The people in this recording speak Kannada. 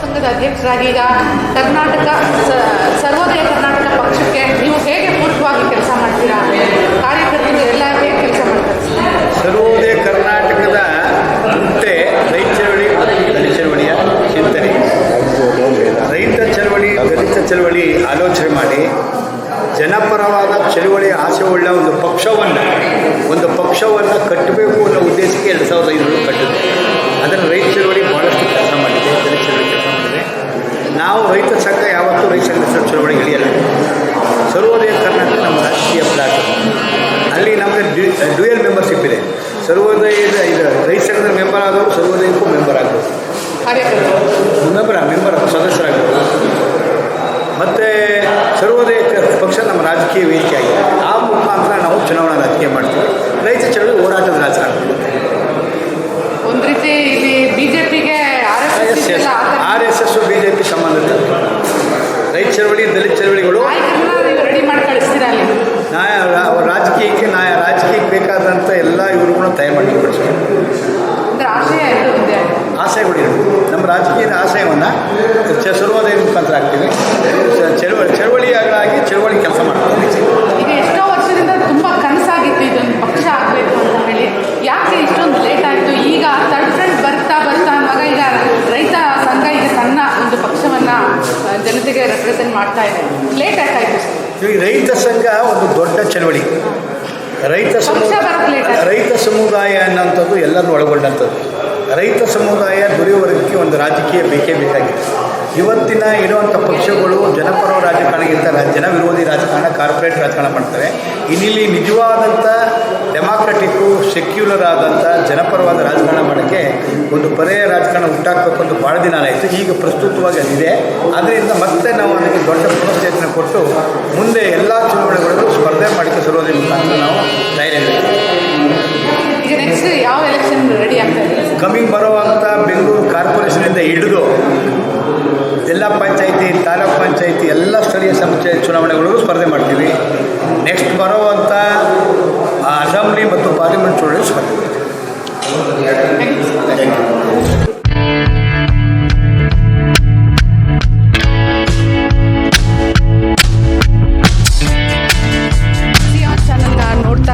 ಸಂಘದ ಅಧ್ಯಕ್ಷರಾಗಿ ಈಗ ಕರ್ನಾಟಕ ಸ- ಸರ್ವೋದಯ ಕರ್ನಾಟಕ ಪಕ್ಷಕ್ಕೆ ನೀವು ಹೇಗೆ ಪೂರಕವಾಗಿ ಕೆಲಸ ಮಾಡ್ತೀರಾ ಕಾರ್ಯಕರ್ತರು ಎಲ್ಲ ಹೇಗೆ ಕೆಲಸ ಮಾಡ್ತಾರೆ ಸರ್ವೋದಯ ಕರ್ನಾಟಕದ ಹುಟ್ಟೆ ರೈತ ಚಳವಳಿ ಮತ್ತು ದಲಿತ ಚಳವಳಿಯ ಚಿಂತನೆ ರೈತ ಚಳವಳಿ ಆಲೋಚನೆ ಮಾಡಿ ಜನಪರವಾದ ಚಳುವಳಿ ಆಸೆ ಉಳ್ಳ ಒಂದು ಪಕ್ಷವನ್ನು ಒಂದು ಪಕ್ಷವನ್ನು ಕಟ್ಟಬೇಕು ಅನ್ನೋ ಉದ್ದೇಶಕ್ಕೆ ಎರಡು ಸಾವಿರದ ಐನೂರು ಕಟ್ಟಿದೆ ಅದನ್ನು ರೈತ ಚಳುವಳಿ ಭಾಳಷ್ಟು ಕೆಲಸ ಮಾಡಿದೆ ಜನ ಚಳವಳಿ ಕೆಲಸ ಮಾಡಿದೆ. ನಾವು ರೈತ ಸಂಘ ಯಾವತ್ತೂ ರೈತ ಸಂಘ ಚಳವಳಿ ಇಳಿಯಲ್ಲ ಸರ್ವೋದಯ ಕರ್ನಾಟಕ ನಮ್ಮ ರಾಷ್ಟ್ರೀಯ ಪ್ಲಾಟ್ ಅಲ್ಲಿ ನಮಗೆ ಡ್ಯೂಯಲ್ ಮೆಂಬರ್ಶಿಪ್ ಇದೆ. ಸರ್ವೋದಯದ ಇದು ರೈತ ಸಂಘದ ಮೆಂಬರ್ ಆದವರು ಸರ್ವೋದಯಕ್ಕೂ ಮೆಂಬರ್ ಆಗ್ಬೋದು ಮೆಂಬರ್ ಮೆಂಬರ್ ಸದಸ್ಯರಾಗ್ಬೋದು ಮತ್ತು ಸರ್ವೋದಯ ಕ- ಪಕ್ಷ ನಮ್ಮ ರಾಜಕೀಯ ವೇದಿಕೆ ಆಗಿದೆ ಆ ಮುಖಾಂತರ ನಾವು ಚುನಾವಣಾ ರಾಜಕೀಯ ಮಾಡ್ತೀವಿ. ರೈತ ಚಳವಳಿ ಹೋರಾಟದ ರಾಜಕಾರಣ. ಒಂದು ರೀತಿ ಇಲ್ಲಿ ಬಿಜೆಪಿಗೆ R S S R S S B J P ಸಂಬಂಧ ರೈತ ಚಳವಳಿ ದಲಿತ ಚಳವಳಿಗಳು ರೆಡಿ ಮಾಡಿ ಕಳಿಸ್ತೀರಾ ನಾ ರಾಜಕೀಯಕ್ಕೆ ನಾ ರಾಜಕೀಯಕ್ಕೆ ಬೇಕಾದಂಥ ಎಲ್ಲ ಇವ್ರುಗಳು ತಯಾರು ಮಾಡಿ ಬಿಡಿಸ್ತಾರೆ ಅಂದ್ರೆ ಆಶಯ ಇದು? ನಮ್ಮ ರಾಜಕೀಯದ ಆಶಯವನ್ನು ಚ ಸರ್ವೋದಯ ಮುಖಾಂತರ ಆಗ್ತೀವಿ ಚಳವಳಿ ಚಳವಳಿ ಚಳವಳಿಯಾಗಿ ಚಳವಳಿ ಕೆಲಸ ಮಾಡ್ತೀವಿ ಈಗ ಎಷ್ಟೋ ವರ್ಷದಿಂದ ತುಂಬ ಕನಸಾಗಿತ್ತು ಇದೊಂದು ಪಕ್ಷ ಆಗಬೇಕು ಅಂತ ಹೇಳಿ ಯಾಕೆ ಇಷ್ಟೊಂದು ಲೇಟ್ ಆಯಿತು ಈಗ ಥರ್ಡ್ ಫ್ರಂಟ್ ಬರ್ತಾ ಬರ್ತಾ ಅನ್ನುವಾಗ ಈಗ ರೈತ ಸಂಘ ಈಗ ತನ್ನ ಒಂದು ಪಕ್ಷವನ್ನು ಜನತೆಗೆ ಮಾಡ್ತಾ ಇದೆ. ಲೇಟ್ ರೈತ ಸಂಘ ಒಂದು ದೊಡ್ಡ ಚಳವಳಿ. ರೈತ ಸಮುದಾಯ ರೈತ ಸಮುದಾಯ ಅನ್ನೋಂಥದ್ದು ಎಲ್ಲರನ್ನು ಒಳಗೊಂಡಂಥದ್ದು. ರೈತ ಸಮುದಾಯ ದುಡಿಯುವವರಿಗೆ ಒಂದು ರಾಜಕೀಯ ಬೇಕೇ ಬೇಕಾಗಿದೆ. ಇವತ್ತಿನ ಇರುವಂಥ ಪಕ್ಷಗಳು ಜನಪರ ರಾಜಕಾರಣಕ್ಕಿಂತ ಜನ ವಿರೋಧಿ ರಾಜಕಾರಣ ಕಾರ್ಪೊರೇಟ್ ರಾಜಕಾರಣ ಮಾಡ್ತಾರೆ. ಇನ್ನಿಲ್ಲಿ ನಿಜವಾದಂಥ ಡೆಮಾಕ್ರೆಟಿಕ್ಕು ಸೆಕ್ಯುಲರ್ ಆದಂಥ ಜನಪರವಾದ ರಾಜಕಾರಣ ಮಾಡೋಕ್ಕೆ ಒಂದು ಪರ್ಯಾಯ ರಾಜಕಾರಣ ಹುಟ್ಟಾಕಬೇಕು ಅಂತ ಭಾಳ ದಿನ ಆಯಿತು. ಈಗ ಪ್ರಸ್ತುತವಾಗಿ ಅದಿದೆ. ಅದರಿಂದ ಮತ್ತೆ ನಾವು ಅದಕ್ಕೆ ದೊಡ್ಡ ಪುನಶ್ಚೇತನ ಕೊಟ್ಟು ಮುಂದೆ ಎಲ್ಲ ಚುನಾವಣೆಗಳಲ್ಲೂ ಸ್ಪರ್ಧೆ ಮಾಡಿಕೆ ಸರೋದೇ ಅಂತ ನಾವು ಧೈರ್ಯ ಕಮಿಂಗ್ ಬರುವಂಥ ಬೆಂಗಳೂರು ಕಾರ್ಪೊರೇಷನಿಂದ ಹಿಡಿದು ಜಿಲ್ಲಾ ಪಂಚಾಯಿತಿ ತಾಲೂಕ್ ಪಂಚಾಯಿತಿ ಎಲ್ಲ ಸ್ಥಳೀಯ ಸಂಸ್ಥೆ ಚುನಾವಣೆಗಳಲ್ಲೂ ಸ್ಪರ್ಧೆ ಮಾಡ್ತೀವಿ. ನೆಕ್ಸ್ಟ್ ಬರುವಂಥ